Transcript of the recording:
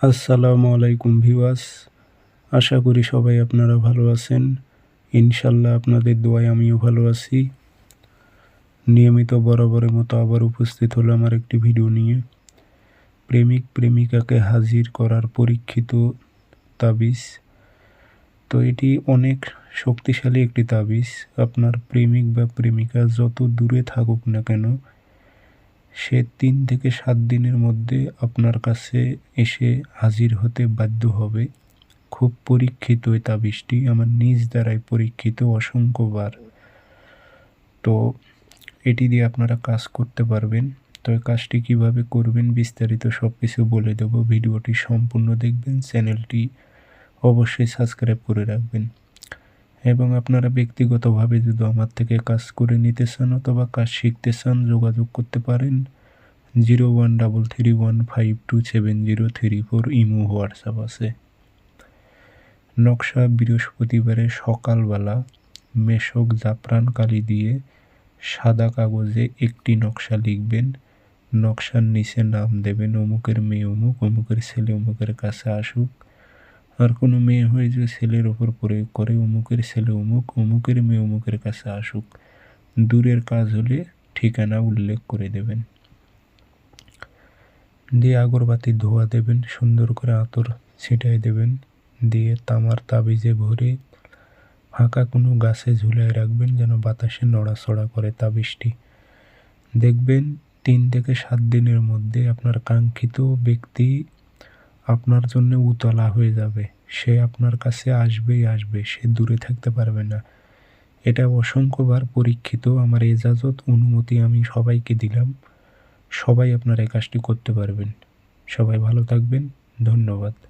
আসসালামু আলাইকুম ভিওয়াস আশা করি সবাই আপনারা ভালো আছেন। ইনশাল্লাহ আপনাদের দোয়ায় আমিও ভালো আছি। নিয়মিত বরাবরের মতো আবার উপস্থিত হলো আমার একটি ভিডিও নিয়ে। প্রেমিক প্রেমিকাকে হাজির করার পরীক্ষিত তাবিজ। তো এটি অনেক শক্তিশালী একটি তাবিজ। আপনার প্রেমিক বা প্রেমিকা যত দূরে থাকুক না কেন সে তিন থেকে সাত দিনের মধ্যে আপনার কাছে এসে হাজির হতে বাধ্য হবে। খুব পরীক্ষিত এই তাবিজটি আমার নিজ দ্বারাই পরীক্ষিত, অসংখ্যবার। তো এটি দিয়ে আপনারা কাজ করতে পারবেন। তো এই কাজটি কীভাবে করবেন বিস্তারিত সব কিছু বলে দেবো। ভিডিওটি সম্পূর্ণ দেখবেন, চ্যানেলটি অবশ্যই সাবস্ক্রাইব করে রাখবেন। এবং আপনারা ব্যক্তিগতভাবে যদি আমার থেকে কাজ করে নিতে চান অথবা কাজ শিখতে চান, যোগাযোগ করতে পারেন। Zero one double three one five two seven zero three four imo WhatsApp আছে। নকশা বৃহস্পতিবারে সকালবেলা মেশক জাফরান কালি দিয়ে সাদা কাগজে একটি নকশা লিখবেন। নকশার নিচে নাম দেবেন অমুকের মেয়ে অমুক, অমুকের ছেলে অমুকের কাছে আসুক। আর কোনো মেয়ে হয়ে যে ছেলের ওপর প্রয়োগ করে অমুকের ছেলে অমুক, অমুকের মেয়ে অমুকের কাছে আসুক। দূরের কাজ হলে ঠিকানা উল্লেখ করে দেবেন। দিয়ে আগরবাতি ধোয়া দেবেন, সুন্দর করে আতর ছিটাই দেবেন। দিয়ে তামার তাবিজে ভরে ফাঁকা কোনো গাছে ঝুলাই রাখবেন যেন বাতাসে নড়াচড়া করে তাবিজটি। দেখবেন তিন থেকে সাত দিনের মধ্যে আপনার কাঙ্ক্ষিত ব্যক্তি আপনার জন্য উতলা হয়ে যাবে। সে আপনার কাছে আসবেই আসবে, সে দূরে থাকতে পারবে না। এটা অসংখ্যবার পরীক্ষিত আমার এজাজত অনুমতি আমি সবাইকে দিলাম। সবাই আপনার এই কাজটি করতে পারবেন। সবাই ভালো থাকবেন। ধন্যবাদ।